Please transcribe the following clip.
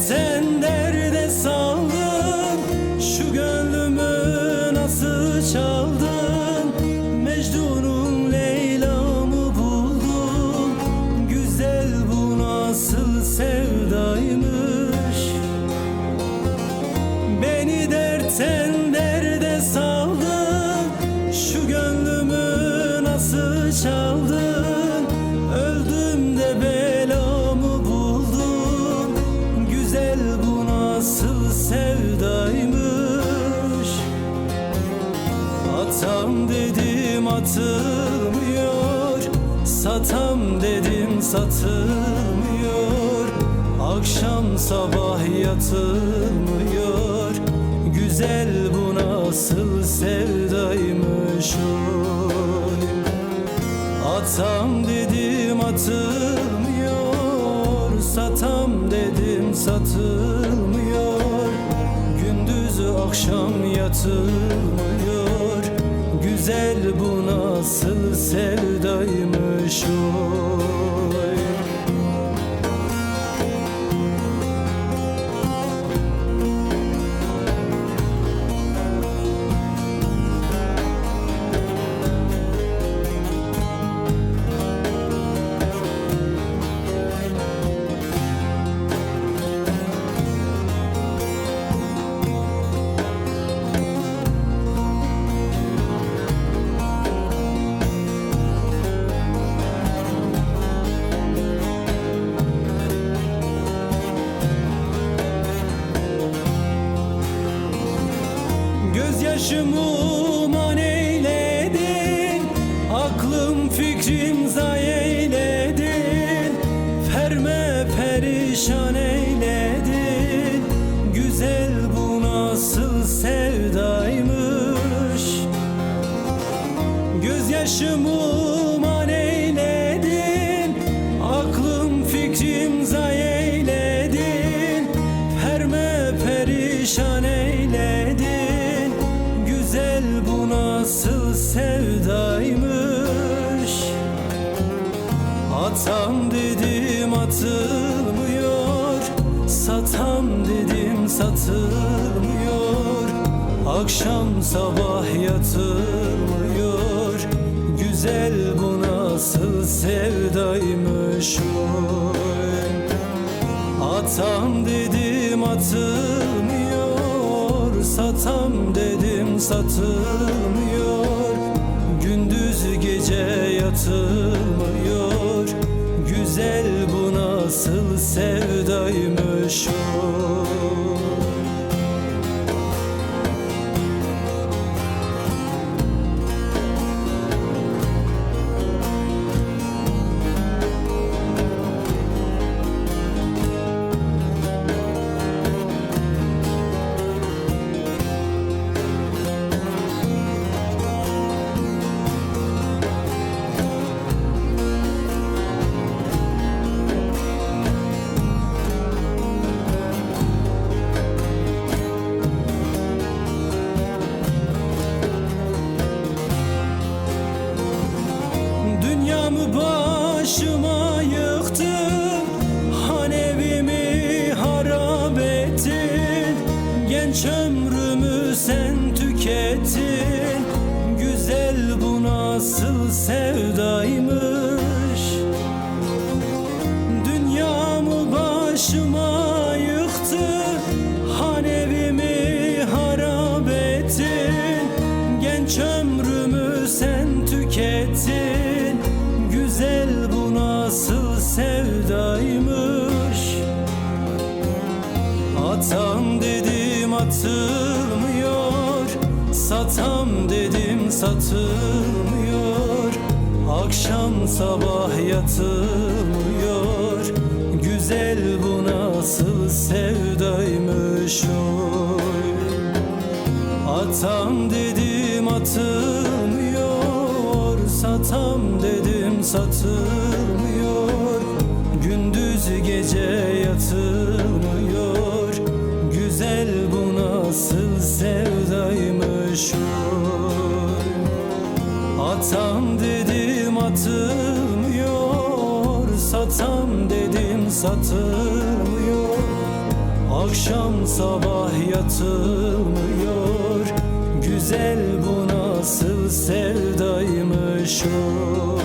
dersen derde saldın Şu gönlümü nasıl çaldın? Mecnun'un Leyla'mı buldum Güzel bu nasıl sevdaymış? Beni dertten dedim atılmıyor Satam dedim satılmıyor. Akşam sabah yatılmıyor. Güzel bu nasıl sevdaymış oy Atam dedim atılmıyor. Satam dedim satılmıyor. Gündüz akşam yatılmıyor Güzel bu nasıl sevdaymış oy Gözyaşımı man eyledin. Aklım fikrim zay eyledin. Ferme perişan eyledin. Güzel bu nasıl sevdaymış. Atam dedim atılmıyor. Satam dedim satılmıyor. Akşam sabah yatılmıyor Güzel bu nasıl sevdaymış oy. Atam dedim atılmıyor. Satam dedim satılmıyor. Gündüz gece yatılmıyor nasıl sevdaymış? Dünyamı başıma yıktı? Han evimi harap ettin? Genç ömrümü sen tükettin. Güzel bu nasıl sevdaymış? Atam dedim atılmıyor Satam dedim satılmıyor Akşam sabah yatılmıyor Güzel bu nasıl sevdaymış oy. Atam dedim atılmıyor Satam dedim satılmıyor. Gündüz gece yatılmıyor Atam dedim atılmıyor. Satam dedim satılmıyor. Akşam sabah yatılmıyor. Güzel bu nasıl sevdaymış o